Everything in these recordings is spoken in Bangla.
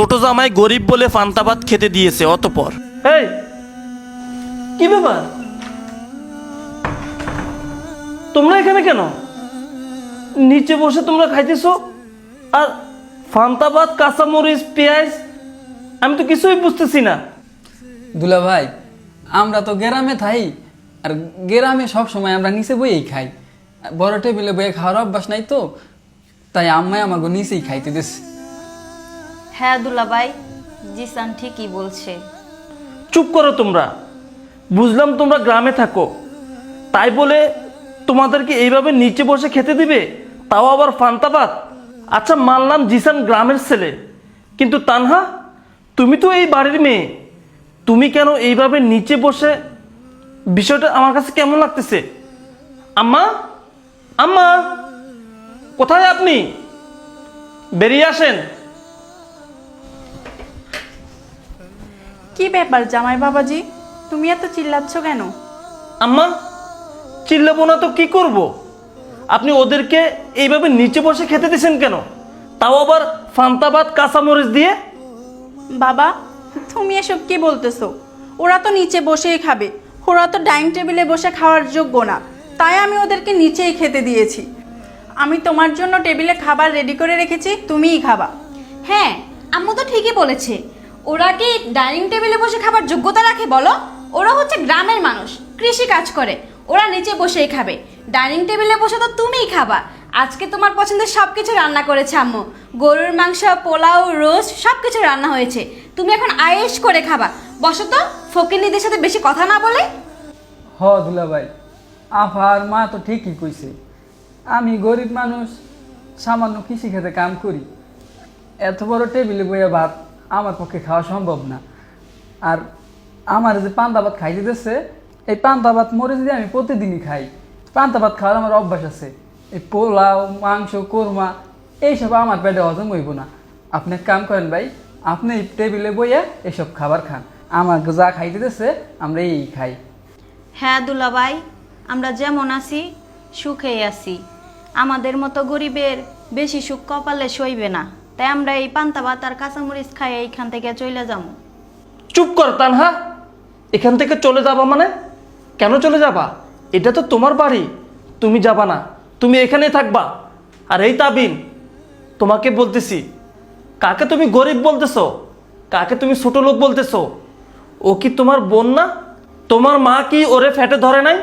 ছোট জামাই গরিব বলে ফান্তাবাদ খেতে দিয়েছে অতপর। এই কি ব্যাপার? তোমরা এখানে কেন? নিচে বসে তোমরা খাইতেছো? আর ফান্তাবাদ কাঁচামরিচ পেঁয়াজ আমি তো কিছুই বুঝতেছি না। দুলা ভাই আমরা তো গ্রামে থাই আর গ্রামে সব সময় আমরা নিচে বইয়েই খাই। বড় টেবিলে বইয়ে খাওয়ার অভ্যাস নাই তো তাই আম্মাই আমাকে নিচেই খাইতে দিস হ্যাঁ দুলাভাই, জিসান ঠিকই বলছে। চুপ করো তোমরা। বুঝলাম তোমরা গ্রামে থাকো। তাই বলে তোমাদেরকে এইভাবে নিচে বসে খেতে দিবে? তাও আবার ফান্তাবাদ। আচ্ছা মানলাম জিসান গ্রামের ছেলে। কিন্তু তানহা, তুমি তো এই বাড়ির মেয়ে। তুমি কেন এইভাবে নিচে বসে? বিষয়টা আমার কাছে কেমন লাগতেছে? আম্মা? আম্মা? কোথায় আপনি? বেরিয়ে আসেন। কি ব্যাপার জামাই বাবাজি? তুমি এত চিল্লাচ্ছ কেন? আম্মা চিল্লাবো না তো কি করব? আপনি ওদেরকে এইভাবে নিচে বসে খেতে দিছেন কেন? তাও আবার ফান্তাবাদ কাঁচামরিচ দিয়ে? বাবা তুমি এসব কি বলতেছো? ওরা তো নিচে বসেই খাবে। ওরা তো ডাইনিং টেবিলে বসে খাওয়ার যোগ্য না। তাই আমি ওদেরকে নিচেই খেতে দিয়েছি। আমি তোমার জন্য টেবিলে খাবার রেডি করে রেখেছি তুমিই খাবা। হ্যাঁ আম্মু তো ঠিকই বলেছে। ওরা কি ডাইনিং টেবিলে বসে খাবার যোগ্যতা রাখে বলো? ওরা হচ্ছে গ্রামের মানুষ, কৃষি কাজ করে। ওরা নিচে বসেই খাবে। ডাইনিং টেবিলে বসে তো তুমিই খাবা। আজকে তোমার পছন্দের সব কিছু রান্না করেছে আম্মু। গরুর মাংস, পোলাও, রোস্ট সব কিছু রান্না হয়েছে। তুমি এখন আয়েস করে খাবা। বসো তো ফকিরনিদের সাথে বেশি কথা না বলে। হ দুলা ভাই, আফা আর মা তো ঠিকই কইছে। আমি গরিব মানুষ, সামান্য কৃষি খেতে কাম করি। এত বড় টেবিলে বইয়া ভাত আমার পক্ষে খাওয়া সম্ভব না। আর আমার যে পান্তা ভাত খাইতে দিচ্ছে এই পান্তা ভাত মরিচ দিয়ে আমি প্রতিদিনই খাই, পান্তা ভাত খাওয়ার আমার অভ্যাস আছে। এই পোলাও, মাংস, কোরমা, এইসব আমার পেটে হজম হইব না। আপনি কাম করেন ভাই, আপনি টেবিলে বইয়া এসব খাবার খান। আমাকে যা খাইতে দিচ্ছে আমরা এই খাই। হ্যাঁ দুলাভাই আমরা যেমন আছি, সুখেই আছি। আমাদের মতো গরিবের বেশি সুখ কপালে সইবে না। তাই আমরা এই পান্তা ভাত আর কাঁচামরিচ খাই এইখান থেকে চলে যাব। চুপ কর তানহা। এখান থেকে চলে যাবা মানে? কেন চলে যাবা? এটা তো তোমার বাড়ি। তুমি যাবা না। তুমি এখানেই থাকবা। আর এই তাবিন, তোমাকে বলতেছি, কাকে তুমি গরিব বলতেছো? কাকে তুমি ছোট লোক বলতেছো? ও কি তোমার বোন না? তোমার মা কি ওরে ফ্যাটে ধরে নাই?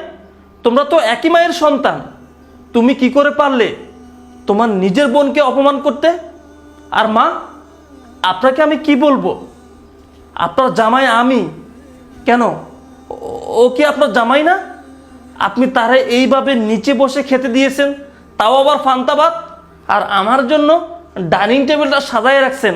তোমরা তো একই মায়ের সন্তান। তুমি কি করে পারলে তোমার নিজের বোনকে অপমান করতে? আর মা, আপনাকে আমি কি বলব? আপনার জামাই আমি। কেন? ও- কি আপনার জামাই না? আপনি তারে এইভাবে নিচে বসে খেতে দিয়েছেন, তাও আবার ফান্তাবাদ আর আমার জন্য ডাইনিং টেবিলটা সাজায় রাখছেন।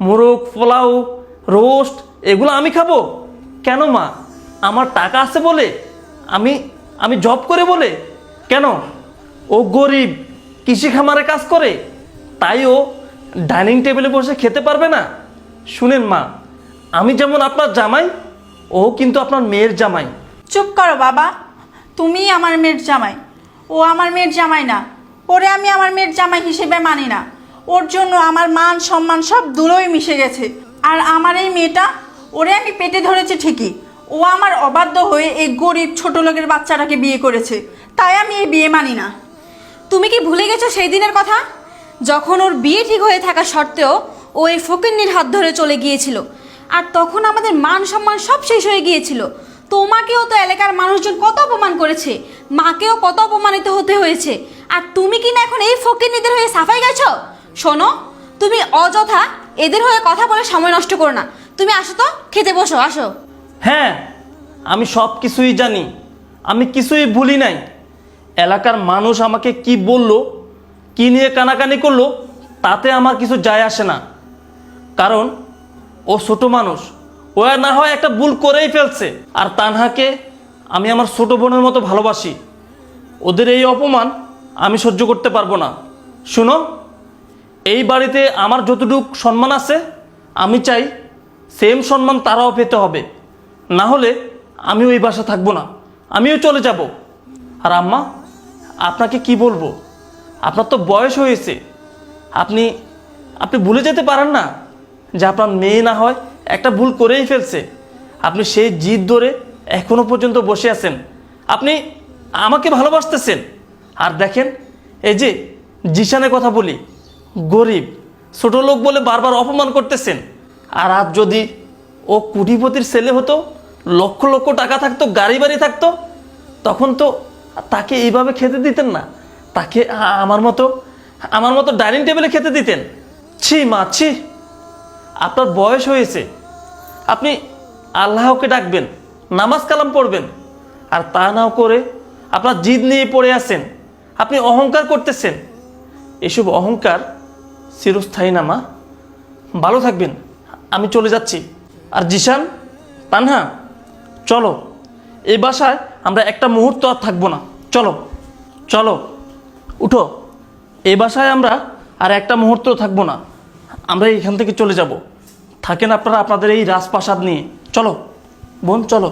মোরগ, পোলাও, রোস্ট, এগুলো আমি খাব? কেন মা? আমার টাকা আছে বলে? আমি আমি জব করে বলে? কেন? ও গরিব, কৃষি খামারে কাজ করে। তাই ও ডাইনিং টেবিলে বসে খেতে পারবে না? শুনেন মা, আমি যেমন আপনার জামাই, ও কিন্তু আপনার মেয়ের জামাই। চুপ করো বাবা তুমি আমার মেয়ের জামাই। ও আমার মেয়ের জামাই না, ওরে আমি আমার মেয়ের জামাই হিসেবে মানি না। ওর জন্য আমার মান সম্মান সব দূরই মিশে গেছে। আর আমার এই মেয়েটা, ওরে আমি পেটে ধরেছি ঠিকই। ও আমার অবাধ্য হয়ে এই গরিব ছোট লোকের বাচ্চাটাকে বিয়ে করেছে। তাই আমি এই বিয়ে মানি না। তুমি কি ভুলে গেছো সেই দিনের কথা? যখন ওর বিয়ে ঠিক হয়ে থাকা সত্ত্বেও ও এই ফকিন্নির হাত ধরে চলে গিয়েছিল। আর তখন আমাদের মান সম্মান সব শেষ হয়ে গিয়েছিল। তোমাকেও তো এলাকার মানুষজন কত অপমান করেছে। মাকেও কত অপমানিত হতে হয়েছে। আর তুমি কি না এখন এই ফকিন্নিদের হয়ে সাফাই গেছো? শোনো, তুমি অযথা এদের হয়ে কথা বলে সময় নষ্ট করো না। তুমি আসো তো, খেতে বসো, আসো। হ্যাঁ আমি সব কিছুই জানি। আমি কিছুই ভুলি নাই। এলাকার মানুষ আমাকে কি বলল কি নিয়ে কানাকানি করল, তাতে আমার কিছু যায় আসে না। কারণ, ও ছোট মানুষ, ও না হয় একটা ভুল করেই ফেলছে। আর তানহাকে আমি আমার ছোট বোনের মতো ভালোবাসি। ওদের এই অপমান আমি সহ্য করতে পারব না। শুনো, এই বাড়িতে আমার যতটুক সম্মান আছে, আমি চাই সেম সম্মান তারাও পেতে হবে। না হলে আমি ওই বাসা থাকব না, আমিও চলে যাব। আর আম্মা, আপনাকে কি বলব? আপনার তো বয়স হয়েছে। আপনি আপনি ভুলে যেতে পারেন না যে আপনার মেয়ে না হয় একটা ভুল করেই ফেলছে। আপনি সেই জিদ ধরে এখনও পর্যন্ত বসে আছেন। আপনি আমাকে ভালোবাসতেছেন। আর দেখেন, এই যে জিশানের কথা বলি, গরিব, ছোট লোক বলে বারবার অপমান করতেছেন। আর আজ যদি ও কুটিপতির ছেলে হতো, লক্ষ লক্ষ টাকা থাকতো, গাড়ি বাড়ি থাকতো, তখন তো তাকে এইভাবে খেতে দিতেন না। তাকে আমার মতো আমার মতো ডাইনিং টেবিলে খেতে দিতেন। ছি মা, ছি। আপনার বয়স হয়েছে। আপনি আল্লাহকে ডাকবেন, নামাজ কালাম পড়বেন। আর তা নাও করে আপনার জিদ নিয়ে পড়ে আছেন। আপনি অহংকার করতেছেন। এসব অহংকার চিরস্থায়ী না, মা। ভালো থাকবেন। আমি চলে যাচ্ছি। আর জিশান, তানহা, চলো। এই বাসায় আমরা একটা মুহূর্ত আর থাকব না। চলো চলো। উঠো। এ বাসায় আমরা আর একটা মুহূর্ত থাকব না। আমরা এখান থেকে চলে যাব। থাকেন আপনারা আপনাদের এই রাজপ্রাসাদ নিয়ে। চলো, বোন, চলো।